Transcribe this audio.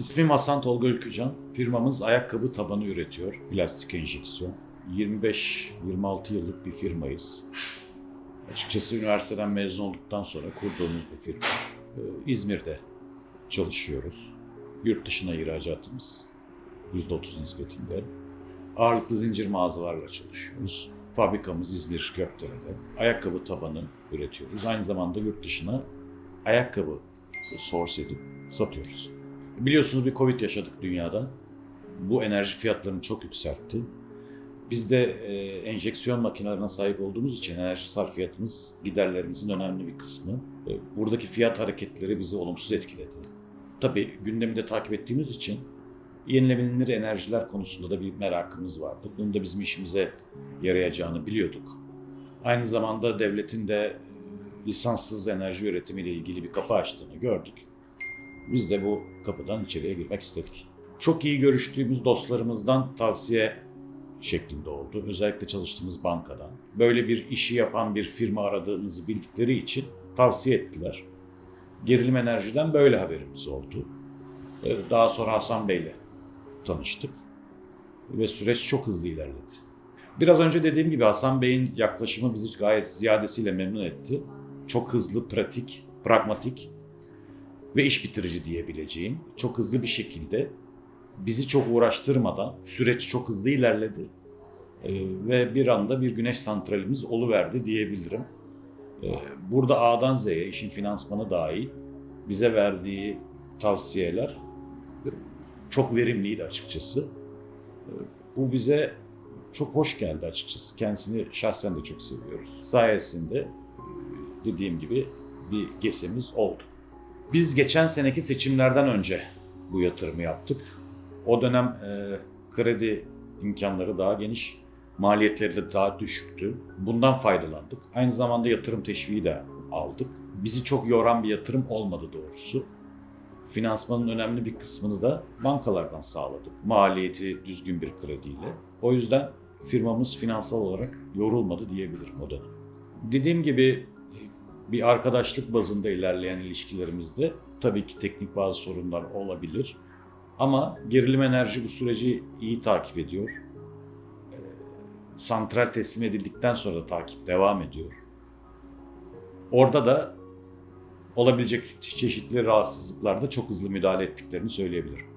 İsmim Hasan Tolga Ülkücan. Firmamız ayakkabı tabanı üretiyor. Plastik enjeksiyon. 25-26 yıllık bir firmayız. Açıkçası üniversiteden mezun olduktan sonra kurduğumuz bir firma. Ee, İzmir'de çalışıyoruz. Yurt dışına ihracatımız %30 nispetinde. Ağırlıklı zincir mağazalarla çalışıyoruz. Fabrikamız İzmir Gökdere'de. Ayakkabı tabanı üretiyoruz. Aynı zamanda yurt dışına ayakkabı source edip satıyoruz. Biliyorsunuz bir Covid yaşadık dünyada. Bu enerji fiyatlarını çok yükseltti. Biz de e, enjeksiyon makinelerine sahip olduğumuz için enerji sarfiyatımız giderlerimizin önemli bir kısmı. E, buradaki fiyat hareketleri bizi olumsuz etkiledi. Tabii gündemi de takip ettiğimiz için yenilenebilir enerjiler konusunda da bir merakımız vardı. Bunun da bizim işimize yarayacağını biliyorduk. Aynı zamanda devletin de e, lisanssız enerji üretimiyle ilgili bir kapı açtığını gördük. Biz de bu kapıdan içeriye girmek istedik. Çok iyi görüştüğümüz dostlarımızdan tavsiye şeklinde oldu. Özellikle çalıştığımız bankadan. Böyle bir işi yapan bir firma aradığınızı bildikleri için tavsiye ettiler. Gerilim Enerji'den böyle haberimiz oldu. Ee, Daha sonra Hasan Bey'le tanıştık ve süreç çok hızlı ilerledi. Biraz önce dediğim gibi Hasan Bey'in yaklaşımı bizi gayet ziyadesiyle memnun etti. Çok hızlı, pratik, pragmatik ve iş bitirici diyebileceğim. Çok hızlı bir şekilde bizi çok uğraştırmadan süreç çok hızlı ilerledi. Ee, ve bir anda bir güneş santralimiz oluverdi diyebilirim. Ee, burada A'dan Z'ye işin finansmanı dahil bize verdiği tavsiyeler çok verimliydi açıkçası. Ee, Bu bize çok hoş geldi açıkçası. Kendisini şahsen de çok seviyoruz. Sayesinde e, dediğim gibi bir gesemiz oldu. Biz geçen seneki seçimlerden önce bu yatırımı yaptık. O dönem e, kredi imkanları daha geniş, maliyetleri de daha düşüktü. Bundan faydalandık. Aynı zamanda yatırım teşviği de aldık. Bizi çok yoran bir yatırım olmadı doğrusu. Finansmanın önemli bir kısmını da bankalardan sağladık. Maliyeti düzgün bir krediyle. O yüzden firmamız finansal olarak yorulmadı diyebilirim o dönem. Dediğim gibi bir arkadaşlık bazında ilerleyen ilişkilerimizde tabii ki teknik bazı sorunlar olabilir. Ama gerilim enerji bu süreci iyi takip ediyor. Ee, Santral teslim edildikten sonra da takip devam ediyor. Orada da olabilecek çeşitli rahatsızlıklarda çok hızlı müdahale ettiklerini söyleyebilirim.